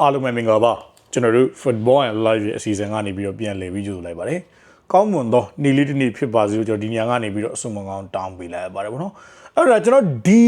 အားလုံးပဲမင်္ဂလာပါကျွန်တော်တို့ football and live ရဲ့အစီအစဉ်ကနေပြီးတော့ပြန်လည်ပြီးကြိုဆိုလိုက်ပါတယ်ကောင်းမွန်သောနေ့လေးတစ်နေ့ဖြစ်ပါစေလို့ကျွန်တော်ဒီညကနေပြီးတော့အဆုမကောင်းတောင်းပေးလိုက်ရပါတယ်ဗောနော်အဲ့တော့ကျွန်တော်ဒီ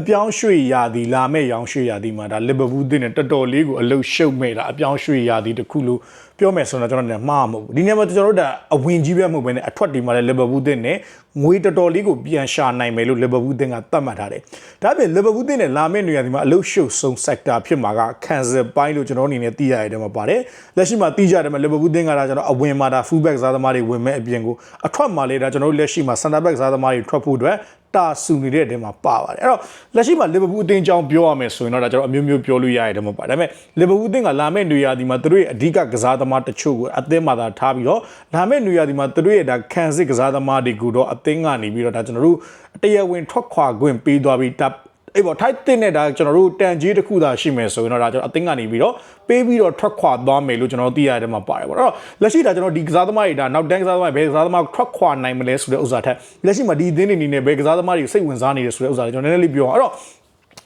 အပြောင်းရွှေ့ရာသီလာမဲ့ရောင်းရွှေ့ရာသီမှာဒါလီဗာပူးတင်းနဲ့တော်တော်လေးကိုအလုရှုပ်မဲ့တာအပြောင်းရွှေ့ရာသီတစ်ခုလို့ပြောမယ်ဆိုတော့ကျွန်တော်လည်းမှားမဟုတ်ဘူးဒီနေ့မှာကျွန်တော်တို့ဒါအဝင်ကြီးပဲမဟုတ်ဘဲနဲ့အထွက်ဒီမှာလည်းလီဗာပူးတင်းနဲ့ငွေတော်တော်လေးကိုပြန်ရှာနိုင်မယ်လို့လီဗာပူးတင်းကသတ်မှတ်ထားတယ်ဒါ့အပြင်လီဗာပူးတင်းနဲ့လာမဲ့နေရာဒီမှာအလုရှုပ်ဆုံး sector ဖြစ်မှာကခံစစ်ပိုင်းလို့ကျွန်တော်အနေနဲ့သိရတဲ့မှာပါတယ်လက်ရှိမှာသိကြတယ်မှာလီဗာပူးတင်းကဒါကျွန်တော်အဝင်မှာဒါ full back စားသမားတွေဝင်မဲ့အပြင်ကိုအထွက်မှာလေဒါကျွန်တော်တို့လက်ရှိမှာ center back စားသမားတွေထွက်ဖို့အတွက် တာဆူနေတဲ့တဲမှာပါပါတယ်အဲ့တော့လက်ရှိမှာလီဗာပူးအသင်းကြောင်းပြောရမယ်ဆိုရင်တော့ဒါကျွန်တော်အမျိုးမျိုးပြောလို့ရရတယ်မဟုတ်ပါဒါပေမဲ့လီဗာပူးအသင်းကလာမယ့်နေရာဒီမှာသူတို့ရဲ့အဓိကကစားသမားတချို့ကိုအသင်းမှာသာထားပြီးတော့လာမယ့်နေရာဒီမှာသူတို့ရဲ့ဒါခံစစ်ကစားသမားတွေကိုတော့အသင်းကနေပြီးတော့ဒါကျွန်တော်တို့တရားဝင်ထွက်ခွာခွင့်ပေးသွားပြီးတပ် အေးပေါ့ထိုက်တင်တဲ့ဒါကျွန်တော်တို့တန်ကြီးတစ်ခုသာရှိမယ်ဆိုရင်တော့ဒါကျွန်တော်အသင်းကနေပြီးတော့ပေးပြီးတော့ထွက်ခွာသွားမယ်လို့ကျွန်တော်သိရတဲ့မှာပါတယ်ပေါ့အဲ့တော့လက်ရှိဒါကျွန်တော်ဒီကစားသမားတွေဒါနောက်တန်းကစားသမားတွေဘယ်ကစားသမားထွက်ခွာနိုင်မလဲဆိုတဲ့ဥစ္စာထက်လက်ရှိမှာဒီအသင်းတွေအနေနဲ့ဘယ်ကစားသမားတွေစိတ်ဝင်စားနေတယ်ဆိုတဲ့ဥစ္စာတွေကျွန်တော်နည်းနည်းလေးပြောအောင်အဲ့တော့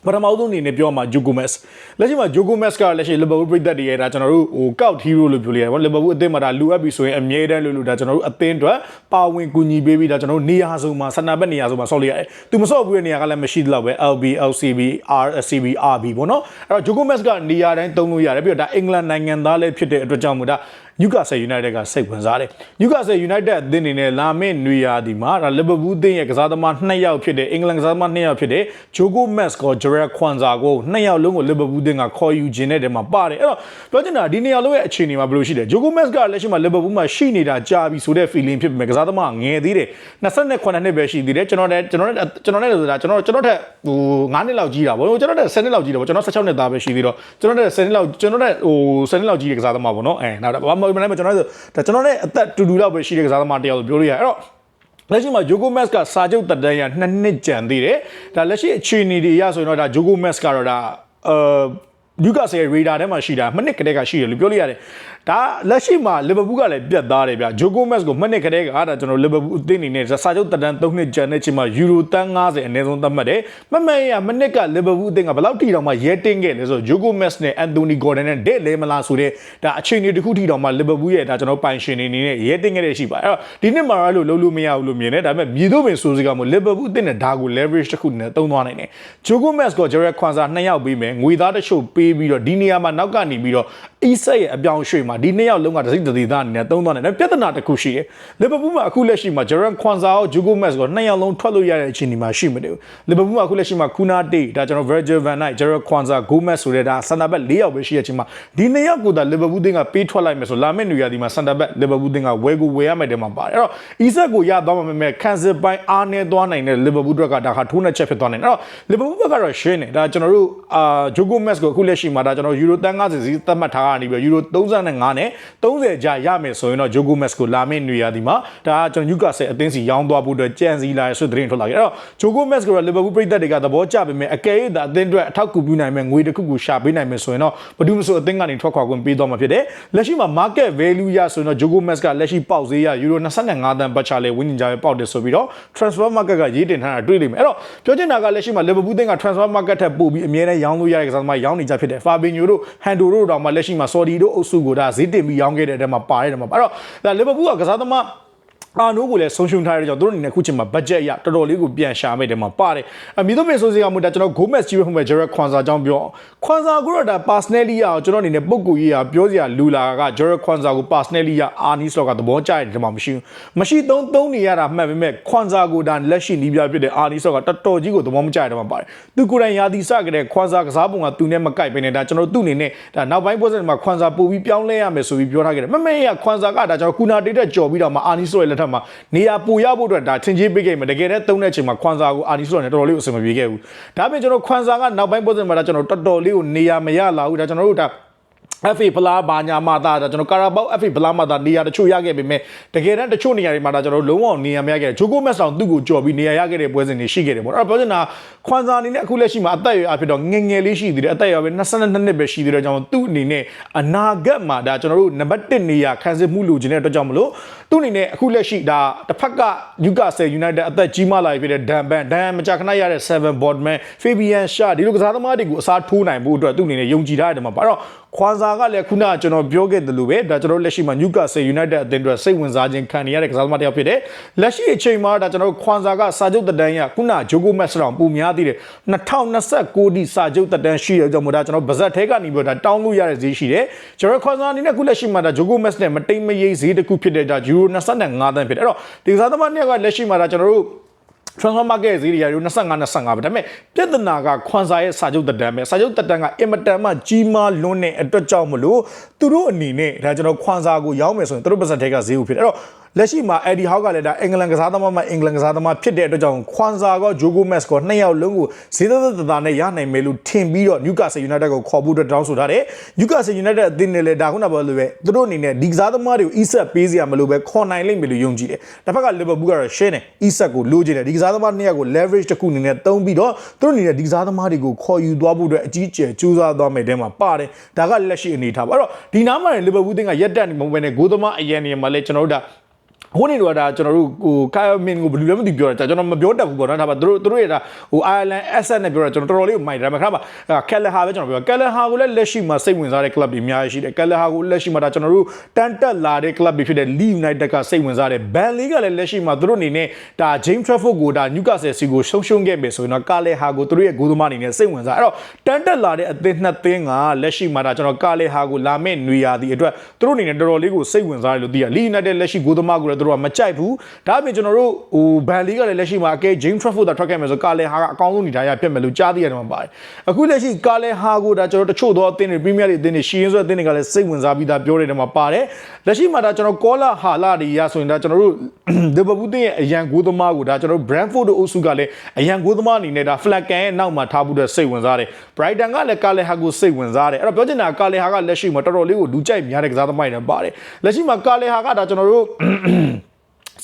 ပထမဆုံးအနေနဲ့ပြောမှာဂျိုဂိုမက်စ်လက်ရှိမှာဂျိုဂိုမက်စ်ကလက်ရှိလီဗာပူးပြည်သက်တွေရဲ့ဒါကျွန်တော်တို့ဟိုကောက်ဟီးရိုးလို့ပြောလိုက်ရတယ်ဗောလီဗာပူးအသင်းမှာဒါလူအပ်ပြီဆိုရင်အမြဲတမ်းလို့လို့ဒါကျွန်တော်တို့အသင်းအတွက်ပါဝင်ကူညီပေးပြီးဒါကျွန်တော်တို့နေရာစုံမှာဆန္ဒဘက်နေရာစုံမှာဆော့လိုက်ရတယ်သူမဆော့ဘူးတဲ့နေရာကလည်းမရှိသလောက်ပဲ LB LCB RCB RB ပေါ့နော်အဲ့တော့ဂျိုဂိုမက်စ်ကနေရာတိုင်းသုံးလို့ရတယ်ပြီးတော့ဒါအင်္ဂလန်နိုင်ငံသားလည်းဖြစ်တဲ့အတွက်ကြောင့်မို့ဒါ Newcastle United ကစိတ်ဝင်စားတယ် Newcastle United အသင်းအနေနဲ့လာမယ့်နွေရာသီမှာဒါ Liverpool အသင်းရဲ့ကစားသမား2ယောက်ဖြစ်တဲ့အင်္ဂလန်ကစားသမား2ယောက်ဖြစ်တဲ့ Jogo Mas ကို Gerard Kwanzaa ကို2ယောက်လုံးကို Liverpool အသင်းကခေါ်ယူခြင်းတဲ့တဲမှာပါတယ်အဲ့တော့ပြောချင်တာဒီ2ယောက်လုံးရဲ့အခြေအနေမှာဘယ်လိုရှိလဲ Jogo Mas ကလက်ရှိမှာ Liverpool မှာရှိနေတာကြာပြီဆိုတဲ့ feeling ဖြစ်ပေမဲ့ကစားသမားငယ်သေးတယ်28နှစ်ပဲရှိသေးတယ်ကျွန်တော်လည်းကျွန်တော်လည်းကျွန်တော်လည်းဆိုတာကျွန်တော်ကျွန်တော်ထက်ဟို9နှစ်လောက်ကြီးတာဗောကျွန်တော်ထက်10နှစ်လောက်ကြီးတယ်ဗောကျွန်တော်16နှစ်သားပဲရှိသေးတော့ကျွန်တော်ထက်10နှစ်လောက်ကျွန်တော်ထက်ဟို10နှစ်လောက်ကြီးတဲ့ကစားသမားဗောနော်အဲနောက်ဘာမှမနိုင်မကျွန်တော်ဒါကျွန်တော်လည်းအသက်တူတူလောက်ပဲရှိတဲ့ကစားသမားတယောက်လို့ပြောလို့ရတယ်အဲ့တော့လက်ရှိမှာဂျိုကိုမက်စ်ကစာချုပ်တက်တန်းရနှစ်နှစ်ကြံသေးတယ်ဒါလက်ရှိအခြေအနေတွေအရဆိုရင်တော့ဒါဂျိုကိုမက်စ်ကတော့ဒါအာလူကာဆယ်ရေဒါထဲမှာရှိတာမနစ်ကလေးကရှိတယ်လို့ပြောလို့ရတယ် ဒါလက်ရှိမှာလီဗာပူးကလည်းပြတ်သားတယ်ဗျဂျိုကိုမက်စ်ကိုမနစ်ကလေးကဒါကျွန်တော်လီဗာပူးအသင်းအနေနဲ့စာချုပ်တက်တန်း3နှစ်ကြံတဲ့ချိန်မှာယူရိုတန်း90အနည်းဆုံးသတ်မှတ်တယ်မမှန်ရမနစ်ကလီဗာပူးအသင်းကဘယ်လောက်ထိတောင်မှရဲတင်းခဲ့လဲဆိုဂျိုကိုမက်စ်နဲ့အန်တိုနီဂေါ်ဒန်နဲ့ဒဲလဲမလားဆိုတဲ့ဒါအခြေအနေတစ်ခုထိတောင်မှလီဗာပူးရဲ့ဒါကျွန်တော်ပိုင်ရှင်နေနေနဲ့ရဲတင်းခဲ့တဲ့ရှိပါအဲ့တော့ဒီနှစ်မှာအဲ့လိုလုံးလို့မရဘူးလို့မြင်တယ်ဒါပေမဲ့မြေတို့ပင်ဆိုစကမို့လီဗာပူးအသင်းနဲ့ဒါကို leverage တစ်ခုနဲ့တုံးသွားနိုင်တယ်ဂျိုကိုမက်စ်ကိုဂျယ်ရက်ခွန်ဆာနှစ်ယောက်ပေးမယ်ငွေသားတချို့ပေးပြီးတော့ဒီနေရာမှာနောက်ကနေပြီးတော့အီဆက်ရဲ့အပြောင်းရွှေ့မှာဒီနှစ်ယောက်လုံးကတစိမ့်တသေးသားအနေနဲ့သုံးသွားတယ်ဒါပြဿနာတစ်ခုရှိတယ်လီဗာပူးမှာအခုလက်ရှိမှာဂျယ်ရက်ခွန်ဆာကိုဂျိုကိုမက်စ်ကိုနှစ်ယောက်လုံးထွက်လို့ရတဲ့အခြေအနေမှာရှိမနေဘူးလီဗာပူးမှာအခုလက်ရှိမှာကူနာတေးဒါကျွန်တော် Virgil van Dijk ဂျယ်ရက်ခွန်ဆာဂိုမက်စ်ဆိုတဲ့ဒါစန်တာဘက်၄ယောက်ပဲရှိတဲ့အချိန်မှာဒီနှစ်ယောက်ကိုဒါလီဗာပူးတင်းကပေးထွက်လိုက်မယ်ဆိုလာမယ့်နေရာဒီမှာစန်တာဘက်လီဗာပူးတင်းကဝဲကိုဝဲရမယ်တဲ့မှာပါတယ်အဲ့တော့အီဆက်ကိုရသွားမှာမဲ့ခံစစ်ပိုင်းအားနေသွားနိုင်တဲ့လီဗာပူးတို့ကဒါခါထိုးနဲ့ချက်ဖြစ်သွားနိုင်တယ်အဲ့တော့လီဗာပူးဘက်ကတော့ရှင်းနေဒါကျွန်တော်တို့အာဂျိုကိုမက်စ်ကိုအခုလက်ရှိမှာဒါကျွန်တော်ယူရိုတန်90စီသတ်မှတ်ထားတာနေပြီးယူရို35နဲ့30ကြာရမယ်ဆိုရင်တော့ဂျိုကိုမက်စ်ကိုလာမယ့်နေရာဒီမှာဒါကျွန်တော်ယူကာဆယ်အသင်းစီရောင်းသွားဖို့အတွက်ကြံစည်လာရဆိုတဲ့သတင်းထွက်လာခဲ့အဲ့တော့ဂျိုကိုမက်စ်ကိုလီဗာပူးပြည်သက်တွေကသဘောကျပေမဲ့အကယ်၍ဒါအသင်းအတွက်အထောက်အကူပြုနိုင်မဲ့ငွေတစ်ခုခုရှာပေးနိုင်မယ်ဆိုရင်တော့ဘာလို့မဆိုအသင်းကနေထွက်ခွာခွင့်ပေးသွားမှာဖြစ်တယ်လက်ရှိမှာ market value ရဆိုရင်တော့ဂျိုကိုမက်စ်ကလက်ရှိပေါက်ဈေးရယူရို25တန်ဘတ်ချာလေဝင်းကျင်ကြပဲပေါက်တယ်ဆိုပြီးတော့ transfer market ကရေးတင်ထားတာတွေ့လိမ့်မယ်အဲ့တော့ပြောချင်တာကလက်ရှိမှာလီဗာပူးသင်းက transfer market ထက်ပိုပြီးအမြဲတမ်းရောင်းလို့ရတဲ့ကစားသမားရောင်းနေကြဖြစ်တယ်ဖာဘင်ညိုတို့ဟန်တိုတို့တောင်မှလက်ရှိမှာဆော်ဒီတို့အုပ်စုကိုဒါဈေးတင်ပြီးရောင်းခဲ့တဲ့တဲမှာပါတယ်တဲ့မှာအဲ့တော့ဒါလီဗာပူးကကစားသမား အာနိုးကိုလည်းဆုံးရှုံးထားတဲ့ကြောင့်တို့အနေနဲ့အခုချိန်မှာ budget ရတော်တော်လေးကိုပြန်ရှာမဲ့တယ်မှာပါတယ်အမီတို့ပင်ဆိုစီကမှဒါကျွန်တော် Gomez ကြီးပဲမှဂျယ်ရက်ခွန်ဆာကြောင့်ပြောခွန်ဆာကိုတော့ဒါ personally ရအောင်ကျွန်တော်အနေနဲ့ပုံကူကြီးရပြောစရာလူလာကဂျယ်ရက်ခွန်ဆာကို personally ရအာနီစ်လော့ကသဘောကျတယ်ဒီမှာမရှိဘူးမရှိသုံးသုံးနေရတာမှတ်ပေမဲ့ခွန်ဆာကိုဒါလက်ရှိနီးပြဖြစ်တဲ့အာနီစ်လော့ကတော်တော်ကြီးကိုသဘောမကျတယ်မှာပါတယ်သူကိုယ်တိုင်ရာသီစကြတဲ့ခွန်ဆာကစားပုံကသူနဲ့မကိုက်ပဲနဲ့ဒါကျွန်တော်သူ့အနေနဲ့ဒါနောက်ပိုင်းပွဲစဉ်မှာခွန်ဆာပို့ပြီးပြောင်းလဲရမယ်ဆိုပြီးပြောထားခဲ့တယ်မမေရခွန်ဆာကဒါကျွန်တော်ကူနာတေးတက်ကြော်ပြီးတော့မှအာနီစ်လော့ရဲ့လက်ထက်မှာနေရာပိုရဖို့အတွက်ဒါထင်ကြီးပေးခဲ့မှာတကယ်တည်းသုံးတဲ့အချိန်မှာခွန်ဆာကိုအာနီဆိုနဲ့တော်တော်လေးကိုအဆင်မပြေခဲ့ဘူးဒါပေမဲ့ကျွန်တော်ခွန်ဆာကနောက်ပိုင်းပွဲစဉ်မှာဒါကျွန်တော်တော်တော်လေးကိုနေရာမရလာဘူးဒါကျွန်တော်တို့ဒါ FA ဖလားဘာညာမှာဒါကျွန်တော်ကာရာဘောက် FA ဖလားမှာဒါနေရာတချို့ရခဲ့ပေမဲ့တကယ်တမ်းတချို့နေရာတွေမှာဒါကျွန်တော်လုံးဝနေရာမရခဲ့ဂျိုကိုမက်ဆောင်သူ့ကိုကြော်ပြီးနေရာရခဲ့တဲ့ပွဲစဉ်တွေရှိခဲ့တယ်ပေါ့အဲ့တော့ပြောချင်တာခွန်စာအနေနဲ့အခုလက်ရှိမှာအသက်အရွယ်အဖြစ်တော့ငယ်ငယ်လေးရှိသေးတယ်အသက်အရွယ်ပဲ22နှစ်ပဲရှိသေးတယ်ကြောင့်သူ့အနေနဲ့အနာဂတ်မှာဒါကျွန်တော်တို့နံပါတ်1နေရာခံစစ်မှုလိုချင်တဲ့အတွက်ကြောင့်မလို့သူ့အနေနဲ့အခုလက်ရှိဒါတစ်ဖက်က Newcastle United အသက်ကြီးမားလာပြီဖြစ်တဲ့ဒန်ဘန်ဒန်မကြခဏရတဲ့7 Boardman Fabian Shaw ဒီလိုကစားသမားတွေကိုအစားထိုးနိုင်ဖို့အတွက်သူ့အနေနဲ့ယုံကြည်ထားတယ်မှာပါတော့ခွန်စာကလည်းခုနကကျွန်တော်ပြောခဲ့တယ်လို့ပဲဒါကျွန်တော်လက်ရှိမှာ Newcastle United အသင်းအတွက်စိတ်ဝင်စားခြင်းခံနေရတဲ့ကစားသမားတစ်ယောက်ဖြစ်တယ်လက်ရှိအချိန်မှာဒါကျွန်တော်ခွန်စာကစာချုပ်တက်တန်းရခုနဂျိုကိုမက်စတောင်ပုံများသေးတယ်2029ဒီစာချုပ်တက်တန်းရှိရကြောင့်မို့ဒါကျွန်တော်ဗဇက်ထဲကနေပြီးတော့ဒါတောင်းလို့ရတဲ့ဈေးရှိတယ်ကျွန်တော်ခွန်စာအနေနဲ့ခုလက်ရှိမှာဒါဂျိုကိုမက်စ်နဲ့မတိမ်မရိပ်ဈေးတစ်ခုဖြစ်တဲ့ဒါယူရို25တန်းဖြစ်တယ်အဲ့တော့ဒီကစားသမားနှစ်ယောက်ကလက်ရှိမှာဒါကျွန်တော်တို့ transfer market ဈေးတွေရာရို25 25ပဲဒါပေမဲ့ပြဿနာကခွန်စာရဲ့စာချုပ်တက်တန်းပဲစာချုပ်တက်တန်းကအင်မတန်မှကြီးမားလွန်းတဲ့အတွက်ကြောင့်မလို့သူတို့အနေနဲ့ဒါကျွန်တော်ခွန်စာကိုရောင်းမယ်ဆိုရင်သူတို့ပါစက်ထဲကဈေးကိုဖြစ်တယ်အဲ့တော့လက်ရှိမှာအက်ဒီဟောက်ကလည်းဒါအင်္ဂလန်ကစားသမားမှအင်္ဂလန်ကစားသမားဖြစ်တဲ့အတွက်ကြောင့်ခွန်စာကောဂျိုကိုမက်စ်ကောနှစ်ယောက်လုံးကိုဈေးသက်သက်သာနဲ့ရနိုင်မယ်လို့ထင်ပြီးတော့ Newcastle United ကိုခေါ်ဖို့အတွက်တောင်းဆိုထားတယ် Newcastle United အသင်းနဲ့လည်းဒါခုနကပြောလို့ပဲသူတို့အနေနဲ့ဒီကစားသမားတွေကို Isak ပေးစရာမလိုပဲခေါ်နိုင်လိမ့်မယ်လို့ယုံကြည်တယ်တစ်ဖက်က Liverpool ကတော့ share နဲ့ Isak ကိုလိုချင်တယ်ဒီကစားသမားနှစ်ယောက်ကို leverage တစ်ခုအနေနဲ့သုံးပြီးတော့သူတို့အနေနဲ့ဒီကစားသမားတွေကိုခေါ်ယူသွားဖို့အတွက်အကြီးအကျယ်ကြိုးစားသွားမယ်တဲမှာပါတယ်ဒါကလက်ရှိအနေထားပါအဲ့တော့ဒီနားမှာ Liverpool တင်းကရက်တက်နေမဟုတ်ဘဲနဲ့ဂိုးသမားအရင်နေမှာလဲကျွန်တော်တို့ဒါ ဟိုနေတော့ဒါကျွန်တော်တို့ဟိုကာယမင်ကိုဘယ်လိုလဲမသိပြောတာကျွန်တော်မပြောတတ်ဘူးပေါ့နော်ဒါပေမဲ့တို့တို့ရဲ့ဒါဟို Ireland asset နဲ့ပြောတာကျွန်တော်တော်တော်လေးကိုမိုက်တယ်ဒါပေမဲ့ခါပါကယ်လဟာပဲကျွန်တော်ပြောကယ်လဟာကိုလည်းလက်ရှိမှာစိတ်ဝင်စားတဲ့ club တွေအများကြီးရှိတယ်ကယ်လဟာကိုလက်ရှိမှာဒါကျွန်တော်တို့တန်တက်လာတဲ့ club တွေဖြစ်တဲ့ Leeds United ကစိတ်ဝင်စားတယ်ဘန်လီကလည်းလက်ရှိမှာတို့အနေနဲ့ဒါ James Trafford ကိုဒါ Newcastle စီကိုရှုံရှုံခဲ့ပြီဆိုရင်တော့ကာလေဟာကိုတို့ရဲ့ဂိုးသမားအနေနဲ့စိတ်ဝင်စားအဲ့တော့တန်တက်လာတဲ့အသင်းနှစ်သင်းကလက်ရှိမှာဒါကျွန်တော်ကာလေဟာကိုလာမဲ့နွေရာသီအတွက်တို့အနေနဲ့တော်တော်လေးကိုစိတ်ဝင်စားတယ်လို့သိရ Leeds United လက်ရှိဂိုးသမားကိုလည်းတို့ကမကြိုက်ဘူးဒါအပြင်ကျွန်တော်တို့ဟိုဘန်လီကလည်းလက်ရှိမှာအကဲ James Trafford တာထွက်ခဲ့မယ်ဆိုကာလေဟာကအကောင်းဆုံးနေထိုင်ရဖြစ်မယ်လို့ကြားသိရတယ်မှာပါတယ်အခုလက်ရှိကာလေဟာကိုဒါကျွန်တော်တချို့သောအသင်းတွေ Premier League အသင်းတွေရှီရင်ဆိုအသင်းတွေကလည်းစိတ်ဝင်စားပြီးသားပြောတယ်မှာပါတယ်လက်ရှိမှာဒါကျွန်တော်ကောလာဟာလာတွေရဆိုရင်ဒါကျွန်တော်တို့ Liverpool တင်းရဲ့အရန်ဂိုးသမားကိုဒါကျွန်တော်တို့ Brentford တို့အုပ်စုကလည်းအရန်ဂိုးသမားအနေနဲ့ဒါ Flaccan ရဲ့နောက်မှာထားဖို့တဲ့စိတ်ဝင်စားတယ် Brighton ကလည်းကာလေဟာကိုစိတ်ဝင်စားတယ်အဲ့တော့ပြောချင်တာကာလေဟာကလက်ရှိမှာတော်တော်လေးကိုလူကြိုက်များတဲ့ကစားသမားတွေပါတယ်လက်ရှိမှာကာလေဟာကဒါကျွန်တော်တို့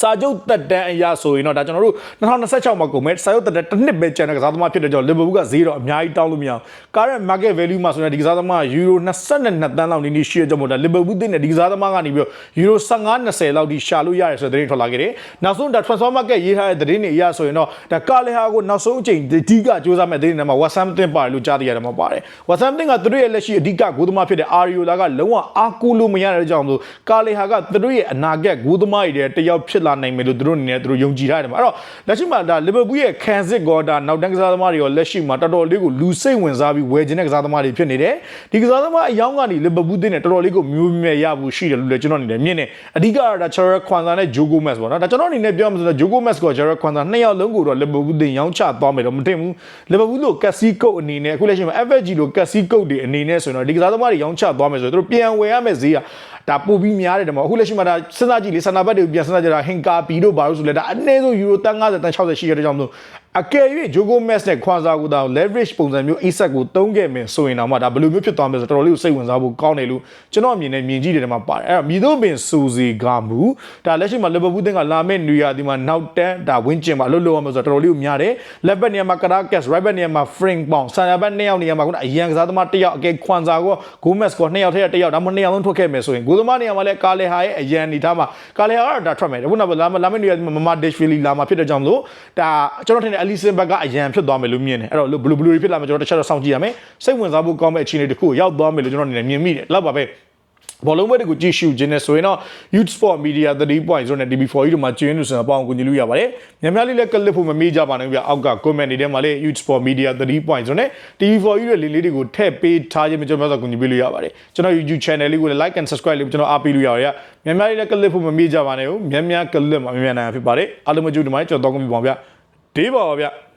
စာချုပ်တက်တန်းအရာဆိုရင်တော့ဒါကျွန်တော်တို့2026မှာကုန်မဲ့စာချုပ်တက်တန်းတစ်နှစ်ပဲကျန်တဲ့ကစားသမားဖြစ်တဲ့ကြောင့်လီဗာပူးကဈေးတော့အများကြီးတောင်းလို့မရအောင် current market value မှာဆိုရင်ဒီကစားသမားယူရို22တန်းလောက်နေနေရှိရကြောင့်မို့ဒါလီဗာပူးတင်တဲ့ဒီကစားသမားကနေပြီးတော့ယူရို15 20လောက်ထိရှာလို့ရတယ်ဆိုတဲ့သတင်းထွက်လာခဲ့တယ်နောက်ဆုံးဒါ transfer market ရေးထားတဲ့သတင်းတွေအရဆိုရင်တော့ဒါကာလေဟာကိုနောက်ဆုံးအချိန်အဓိကစူးစမ်းမဲ့သတင်းတွေမှာ Westhampton ပါတယ်လို့ကြားသိရတယ်မှာပါတယ် Westhampton ကသူတို့ရဲ့လက်ရှိအဓိကဂိုးသမားဖြစ်တဲ့ Ariola ကလုံးဝအားကိုးလို့မရတဲ့ကြောင့်မို့ကာလေဟာကသူတို့ရဲ့အနာဂတ်ဂိုးသမားတွေတယောက်ဖြစ်လာနိုင်မယ်လို့သူတို့အနေနဲ့သူတို့ယုံကြည်ထားတယ်မှာအဲ့တော့လက်ရှိမှာဒါလီဗာပူးရဲ့ခံစစ်ကောဒါနောက်တန်းကစားသမားတွေရောလက်ရှိမှာတော်တော်လေးကိုလူစိတ်ဝင်စားပြီးဝယ်ခြင်းတဲ့ကစားသမားတွေဖြစ်နေတယ်ဒီကစားသမားအယောင်းကနေလီဗာပူးတင်းနဲ့တော်တော်လေးကိုမျိုးမြဲရဖို့ရှိတယ်လို့လည်းကျွန်တော်အနေနဲ့မြင်တယ်အဓိကတော့ဒါချာရခွန်ဆာနဲ့ဂျိုဂိုမက်စ်ပေါ့နော်ဒါကျွန်တော်အနေနဲ့ပြောမှဆိုတော့ဂျိုဂိုမက်စ်ကချာရခွန်ဆာနှစ်ယောက်လုံးကိုတော့လီဗာပူးတင်းရောင်းချသွားမယ်တော့မတင်ဘူးလီဗာပူးလို့ကက်စီကုတ်အနေနဲ့အခုလက်ရှိမှာ FFG လို့ကက်စီကုတ်တွေအနေနဲ့ဆိုရင်တော့ဒီကစားသမားတွေရောင်းချသွားမယ်ဆိုတော့သူတို့ပြန်ဝယ်ရမယ့်ဈေးက ဒါပို့ပြီးများတယ်တယ်မဟုတ်အခုလက်ရှိမှာဒါစဉ်းစားကြည့်လေဆန္ဒဘတ်တွေပြန်စဉ်းစားကြတာဟင်ကာပီတို့ဘာလို့ဆိုလဲဒါအနည်းဆုံးယူရိုတန်50တန်60ရှိရတဲ့ကြောင့်မလို့ အကယ်၍ဂျိုဂိုမက်စ်နဲ့ခွန်ဆာကိုတောင် leverage ပုံစံမျိုး ASAC ကိုတုံးခဲ့မယ်ဆိုရင်တော့မှဒါဘယ်လိုမျိုးဖြစ်သွားမလဲဆိုတော့တော်တော်လေးကိုစိတ်ဝင်စားဖို့ကောင်းတယ်လို့ကျွန်တော်အမြင်နဲ့မြင်ကြည့်တယ်မှာပါတယ်အဲ့တော့မြည်တို့ပင်စူစီကမူဒါလက်ရှိမှာလီဗာပူးတင်းကလာမယ့်နွေရာသီမှာနောက်တန်းဒါဝင်းကျင်မှာအလုပ်လုပ်ရမှာဆိုတော့တော်တော်လေးကိုများတယ်လက်ဘက်နေရာမှာကရာကက်စ် right back နေရာမှာ Frank Pong ဆန်ယာဘက်နှစ်ယောက်နေရာမှာခုနအရန်ကစားသမားတစ်ယောက်အကယ်ခွန်ဆာကိုဂိုမက်စ်ကိုနှစ်ယောက်ထဲတစ်ယောက်ဒါမှမဟုတ်နှစ်ယောက်လုံးထွက်ခဲ့မယ်ဆိုရင်ဂိုသမားနေရာမှာလည်းကာလေဟာရဲ့အရန်နေထားမှာကာလေဟာကတော့ဒါထွက်မယ်ခုနကလာလာမယ့်နွေရာသီမှာမမဒက်ဖီလီလာမှာဖြစ်တဲ့ကြောင့်မလို့ဒါကျွန်တော်ထင်တယ်အလီဆင်ဘက်ကအရန်ဖြစ်သွားမယ်လို့မြင်တယ်အဲ့တော့ဘလူးဘလူးတွေဖြစ်လာမှာကျွန်တော်တစ်ချက်တော့စောင့်ကြည့်ရမယ်စိတ်ဝင်စားဖို့ကောင်းမဲ့အခြေအနေတစ်ခုကိုရောက်သွားမယ်လို့ကျွန်တော်အနေနဲ့မြင်မိတယ်လောက်ပါပဲဘောလုံးပွဲတွေကိုကြည့်ရှုခြင်းနဲ့ဆိုရင်တော့ Youth Sport Media 3.0နဲ့ TV4 တို့မှာကျင်းလို့ဆိုတော့ပေါအောင်ကူညီလို့ရပါတယ်။ညများလေးလည်းကလစ်ဖို့မမေ့ကြပါနဲ့ဗျ။အောက်က comment တွေထဲမှာလည်း Youth Sport Media 3.0နဲ့ TV4 ရဲ့လေးလေးတွေကိုထည့်ပေးထားခြင်းကျွန်တော်များစွာကူညီပေးလို့ရပါတယ်။ကျွန်တော် YouTube channel လေးကိုလည်း like and subscribe လေးကျွန်တော်အားပေးလို့ရပါတယ်။ညများလေးလည်းကလစ်ဖို့မမေ့ကြပါနဲ့။ညများကလစ်မှာမြန်မြန်နိုင်ဖြစ်ပါတယ်။အားလုံးမကြိုးဒီမှာကျွန်တော်တော့ကုန်ပြီပါဗျ။ ဒေးပါပါဗျ။